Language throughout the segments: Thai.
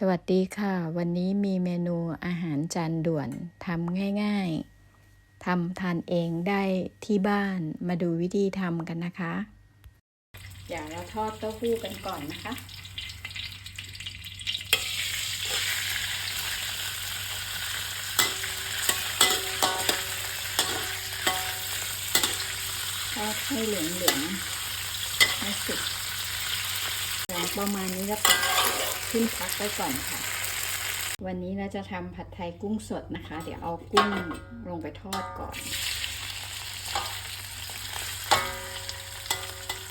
สวัสดีค่ะ วันนี้มีเมนูอาหารจานด่วนทำง่าย ๆทำทานเองได้ที่บ้านมาดูวิธีทำกันนะคะเดี๋ยวเราทอดเต้าหู้กันก่อนนะคะ ทอดให้เหลืองๆให้สุก ประมาณนี้แล้วก็ขึ้นพักไว้ก่อนค่ะ วันนี้เราจะทำผัดไทยกุ้งสดนะคะ เดี๋ยวเอากุ้งลงไปทอดก่อน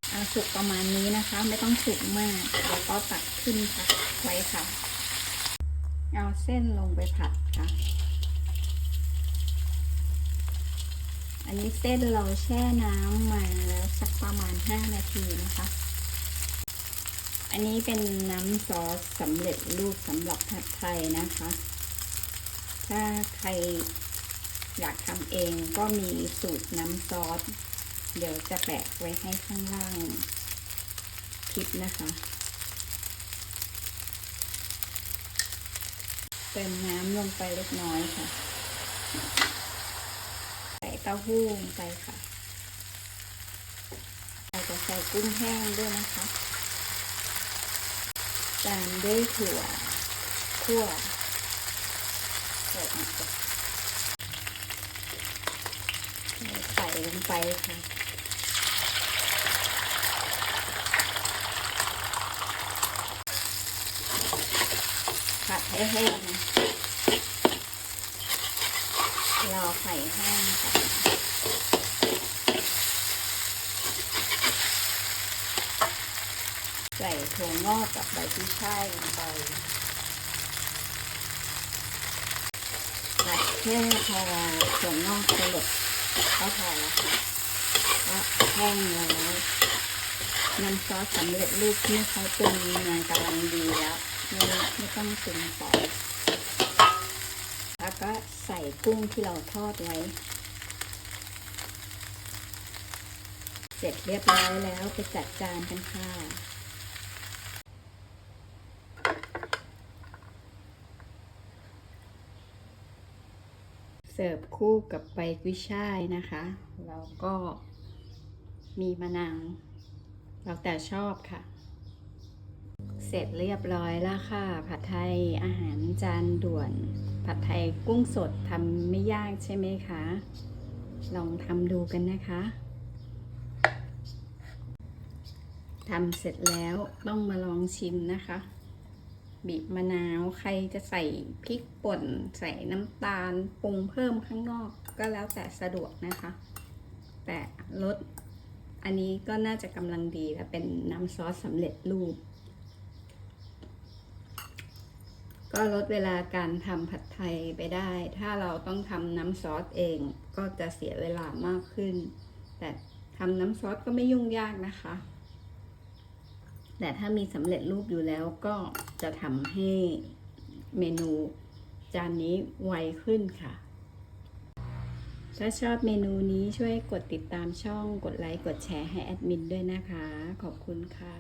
เอาสุกประมาณนี้นะคะ ไม่ต้องสุกมากแล้วก็ตักขึ้นพักไว้ค่ะ เอาเส้นลงไปผัดค่ะอันนี้เส้นเราแช่น้ำมาแล้วสักประมาณ 5 นาทีนะคะ อันนี้เป็นน้ำซอสสำเร็จรูปสำหรับผัดไทยนะคะ ถ้าใครอยากทำเองก็มีสูตรน้ำซอส เดี๋ยวจะแปะไว้ให้ข้างล่างคลิปนะคะ เติมน้ำลงไปเล็กน้อยค่ะ ใส่เต้าหู้ลงไปค่ะเราจะใส่กุ้งแห้งด้วยนะคะ ตามด้วยถั่วคั่วใส่ลงไปใส่ลงไปค่ะผัดให้แห้งนะรอไข่แห้งค่ะ ใส่ ถั่วงอกกับใบกุ้ยช่ายลงไปผัดแค่พอถั่วงอกสลดก็พอแล้วค่ะก็แห้งแล้วน้ำซอสสำเร็จรูปที่เขาปรุงมากำลังดีแล้วไม่ไม่ต้องปรุงต่อแล้วก็ใส่กุ้งที่เราทอดไว้ เสร็จเรียบร้อยแล้วไปจัดจานกันค่ะ เสิร์ฟคู่กับใบกุ้ยช่ายนะคะ แล้วก็มีมะนาวเราแต่ชอบค่ะ เสร็จเรียบร้อยแล้วค่ะ ผัดไทยอาหารจานด่วน ผัดไทยกุ้งสดทำไม่ยากใช่ไหมคะ ลองทำดูกันนะคะทำเสร็จแล้วต้องมาลองชิมนะคะ บีบมะนาว ใครจะใส่พริกป่น ใส่น้ำตาลปรุงเพิ่มข้างนอกก็แล้วแต่สะดวกนะคะ แต่รสอันนี้ก็น่าจะกำลังดีและเป็นน้ำซอสสำเร็จรูป ก็ลดเวลาการทำผัดไทยไปได้ ถ้าเราต้องทำน้ำซอสเองก็จะเสียเวลามากขึ้น แต่ทำน้ำซอสก็ไม่ยุ่งยากนะคะ แต่ถ้ามีสำเร็จรูปอยู่แล้วก็ จะทำให้เมนูจานนี้ไวขึ้นค่ะ ถ้าชอบเมนูนี้ช่วยกดติดตามช่องกดไลค์กดแชร์ให้แอดมินด้วยนะคะ ขอบคุณค่ะ